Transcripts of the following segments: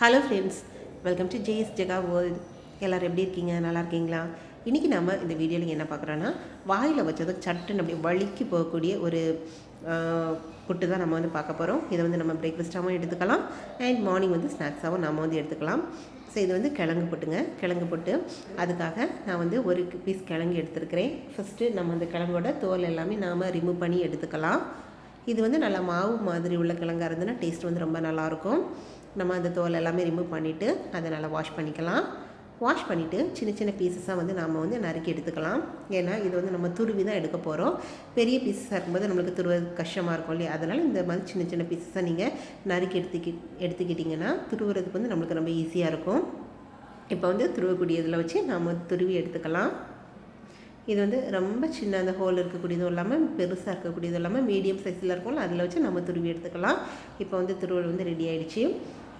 Hello friends welcome to JS Jega world எல்லோரும் எப்படி இருக்கீங்க? நல்லா இருக்கீங்களா? இன்றைக்கி நம்ம இந்த வீடியோவில் என்ன பார்க்குறோன்னா வாயில் வச்சதும் சட்டுன்னு அப்படி வலிக்கு போகக்கூடிய ஒரு புட்டு தான் நம்ம வந்து பார்க்க போகிறோம் இதை வந்து நம்ம பிரேக்ஃபாஸ்ட்டாகவும் எடுத்துக்கலாம். அண்ட் மார்னிங் வந்து ஸ்நாக்ஸாகவும் நம்ம வந்து எடுத்துக்கலாம். ஸோ இது வந்து கிழங்கு புட்டுங்க. கிழங்கு புட்டு. அதுக்காக நான் வந்து ஒரு பீஸ் கிழங்கு எடுத்துருக்கிறேன். ஃபஸ்ட்டு நம்ம அந்த கிழங்கோட தோல் எல்லாமே நாம் ரிமூவ் பண்ணி எடுத்துக்கலாம். இது வந்து நல்லா மாவு மாதிரி உள்ள கிழங்கா இருந்ததுன்னா டேஸ்ட் வந்து ரொம்ப நல்லாயிருக்கும் நம்ம அந்த தோல் எல்லாமே ரிமூவ் பண்ணிவிட்டு அதை நல்லா வாஷ் பண்ணிக்கலாம். வாஷ் பண்ணிவிட்டு சின்ன சின்ன பீசஸாக வந்து நாம் வந்து நறுக்கி எடுத்துக்கலாம். ஏன்னா இது வந்து நம்ம துருவி தான் எடுக்க போகிறோம் பெரிய பீசஸாக இருக்கும்போது நம்மளுக்கு துருவது கஷ்டமாக இருக்கும் இல்லையா? அதனால் இந்த மாதிரி சின்ன சின்ன பீசஸாக நீங்கள் நறுக்கி எடுத்துக்கி எடுத்துக்கிட்டிங்கன்னா துருவுறதுக்கு வந்து நம்மளுக்கு ரொம்ப ஈஸியாக இருக்கும். இப்போ வந்து துருவக்கூடிய இதில் வச்சு நாம் துருவி எடுத்துக்கலாம். இது வந்து ரொம்ப சின்ன அந்த ஹோல் இருக்கக்கூடியதும் இல்லாமல் பெருசாக இருக்கக்கூடியதும் இல்லாமல் மீடியம் சைஸில் இருக்கும்ல அதில் வச்சு நம்ம துருவி எடுத்துக்கலாம். இப்போ வந்து துருவல் வந்து ரெடி ஆகிடுச்சி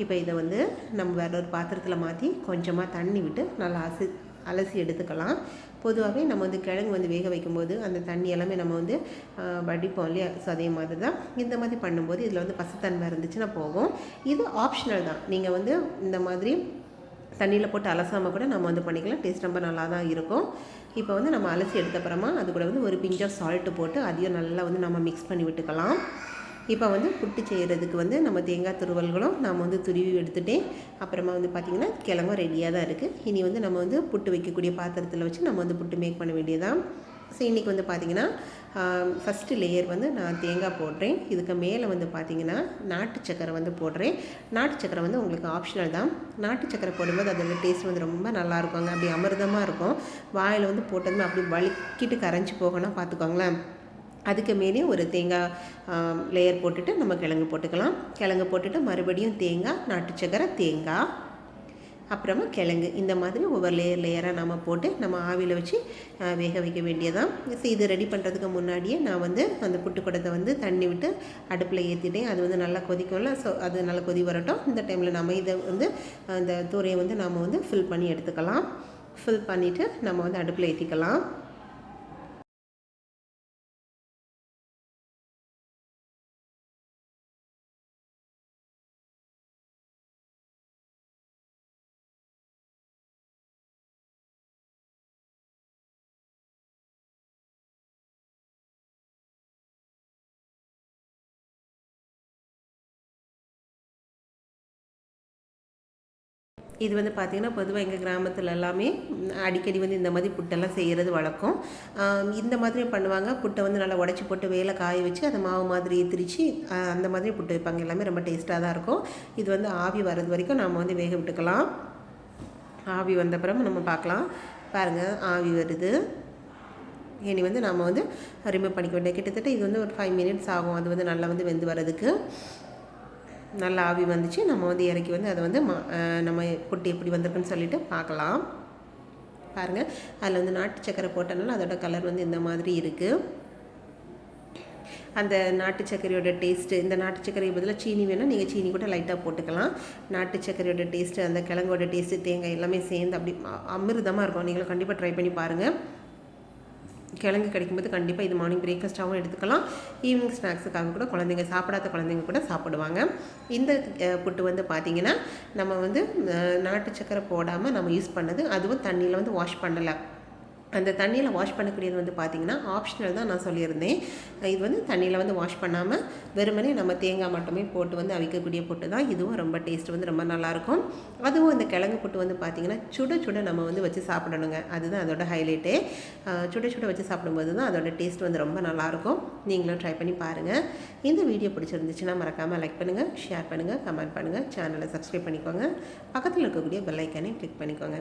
இப்போ இதை வந்து நம்ம வேற ஒரு பாத்திரத்தில் மாற்றி கொஞ்சமாக தண்ணி விட்டு நல்லா அசி அலசி எடுத்துக்கலாம். பொதுவாகவே நம்ம வந்து கிழங்கு வந்து வேக வைக்கும்போது அந்த தண்ணி எல்லாமே நம்ம வந்து வடிப்போம் இல்லையா? ஸோ அதே மாதிரி தான் இந்த மாதிரி பண்ணும்போது இதில் வந்து பசுத்தன்மை இருந்துச்சுன்னா போகும். இது ஆப்ஷனல் தான். நீங்கள் வந்து இந்த மாதிரி தண்ணியில் போட்டு அலசாமல் கூட நம்ம வந்து பண்ணிக்கலாம். டேஸ்ட் ரொம்ப நல்லா தான் இருக்கும். இப்போ வந்து நம்ம அலசி எடுத்த அப்புறமா அது கூட வந்து ஒரு பிஞ்ச் ஆஃப் சால்ட்டு போட்டு அதையும் நல்லா வந்து நம்ம மிக்ஸ் பண்ணி விட்டுக்கலாம். இப்போ வந்து புட்டு செய்கிறதுக்கு வந்து நம்ம தேங்காய் துருவல்களும் நாம் வந்து துருவி எடுத்துகிட்டேன் அப்புறமா வந்து பார்த்திங்கன்னா கிழங்கும் ரெடியாக தான் இருக்குது இனி வந்து நம்ம வந்து புட்டு வைக்கக்கூடிய பாத்திரத்தில் வச்சு நம்ம வந்து புட்டு மேக் பண்ண வேண்டியதான் ஸோ இன்றைக்கி வந்து பார்த்திங்கன்னா ஃபஸ்ட்டு லேயர் வந்து நான் தேங்காய் போடுறேன். இதுக்கு மேலே வந்து பார்த்திங்கன்னா நாட்டு சக்கரை வந்து போடுறேன். நாட்டு சக்கரை வந்து உங்களுக்கு ஆப்ஷனல் தான். நாட்டு சக்கரை போடும்போது அதோட டேஸ்ட் வந்து ரொம்ப நல்லா இருக்குங்க. அப்படி அமிர்தமாக இருக்கும். வாயில் வந்து போட்டதுமே அப்படி வலிக்கிட்டு கரைஞ்சி போகணும் பார்த்துக்கோங்களேன். அதுக்கு மேலே ஒரு தேங்காய் லேயர் போட்டுட்டு நம்ம கிழங்கு போட்டுக்கலாம். கிழங்கு போட்டுட்டு மறுபடியும் தேங்காய் நாட்டு சக்கரை தேங்காய் அப்புறமா கிழங்கு. இந்த மாதிரி ஒவ்வொரு லேயர் லேயராக நம்ம போட்டு நம்ம ஆவியில் வச்சு வேக வைக்க வேண்டியதான் இது ரெடி பண்ணுறதுக்கு முன்னாடியே நான் வந்து அந்த புட்டு குடத்தை வந்து தண்ணி விட்டு அடுப்பில் ஏற்றிட்டேன் அது வந்து நல்லா கொதிக்கும்ல ஸோ அது நல்லா கொதி வரட்டும். இந்த டைமில் நம்ம இதை வந்து அந்த தூரையை வந்து நம்ம வந்து ஃபில் பண்ணி எடுத்துக்கலாம். ஃபில் பண்ணிவிட்டு நம்ம வந்து அடுப்பில் ஏற்றிக்கலாம் இது வந்து பார்த்திங்கன்னா பொதுவாக எங்கள் கிராமத்தில் எல்லாமே அடிக்கடி வந்து இந்த மாதிரி புட்டெல்லாம் செய்கிறது வழக்கம். இந்த மாதிரி பண்ணுவாங்க. புட்டை வந்து நல்லா உடச்சி போட்டு வேலை காய வச்சு அதை மாவு மாதிரி திரிச்சு அந்த மாதிரி புட்டு வைப்பாங்க. எல்லாமே ரொம்ப டேஸ்ட்டாக தான் இருக்கும். இது வந்து ஆவி வர்றது வரைக்கும் நம்ம வந்து வேக விட்டுக்கலாம். ஆவி வந்த பிறகு நம்ம பார்க்கலாம் பாருங்கள் ஆவி வருது. இனி வந்து நாம் வந்து ரிமூவ் பண்ணிக்க வேண்டிய கிட்டத்தட்ட இது வந்து ஒரு ஃபைவ் மினிட்ஸ் ஆகும். அது வந்து நல்லா வந்து வெந்து வர்றதுக்கு. நல்லா ஆவி வந்துச்சு. நம்ம வந்து இறக்கி வந்து அதை வந்து நம்ம பொட்டி எப்படி வந்திருக்குன்னு சொல்லிட்டு பார்க்கலாம். பாருங்கள் அதில் வந்து நாட்டு சக்கரை போட்டனால அதோட கலர் வந்து இந்த மாதிரி இருக்குது அந்த நாட்டு சர்க்கரையோட டேஸ்ட்டு இந்த நாட்டு சர்க்கரை பதிலாக சீனி வேணால் நீங்கள் சீனி கூட லைட்டாக போட்டுக்கலாம். நாட்டு சர்க்கரையோட டேஸ்ட்டு அந்த கிழங்கோட டேஸ்ட்டு தேங்காய் எல்லாமே சேர்ந்து அப்படி அமிர்தமாக இருக்கும். நீங்களும் கண்டிப்பாக ட்ரை பண்ணி பாருங்கள் கிழங்கு கிடைக்கும்போது கண்டிப்பாக இது மார்னிங் பிரேக்ஃபாஸ்ட்டாகவும் எடுத்துக்கலாம். ஈவினிங் ஸ்நாக்ஸுக்காக கூட குழந்தைங்க சாப்பிடாத குழந்தைங்க கூட சாப்பிடுவாங்க. இந்த புட்டு வந்து பார்த்திங்கன்னா நம்ம வந்து நாட்டு சக்கரை போடாமல் நம்ம யூஸ் பண்ணது அதுவும் தண்ணியில் வந்து வாஷ் பண்ணலை. அந்த தண்ணியில் வாஷ் பண்ணக்கூடியது வந்து பார்த்திங்கன்னா ஆப்ஷனல் தான் நான் சொல்லியிருந்தேன். இது வந்து தண்ணியில் வந்து வாஷ் பண்ணாமல் வெறுமனே நம்ம தேங்காய் மட்டுமே போட்டு வந்து அவிக்கக்கூடிய புட்டு தான். இதுவும் ரொம்ப டேஸ்ட் வந்து ரொம்ப நல்லாயிருக்கும். அதுவும் இந்த கிழங்கு புட்டு வந்து பார்த்திங்கன்னா சுட சுட நம்ம வந்து வச்சு சாப்பிடணுங்க. அதுதான் அதோட ஹைலைட்டே சுட சுட வச்சு சாப்பிடும்போது தான் அதோட டேஸ்ட் வந்து ரொம்ப நல்லாயிருக்கும். நீங்களும் ட்ரை பண்ணி பாருங்கள் இந்த வீடியோ பிடிச்சிருந்துச்சுன்னா மறக்காமல் லைக் பண்ணுங்கள் ஷேர் பண்ணுங்கள் கமெண்ட் பண்ணுங்கள் சேனலை சப்ஸ்கிரைப் பண்ணிக்கோங்க. பக்கத்தில் இருக்கக்கூடிய பெல்லைக்கானே கிளிக் பண்ணிக்கோங்க.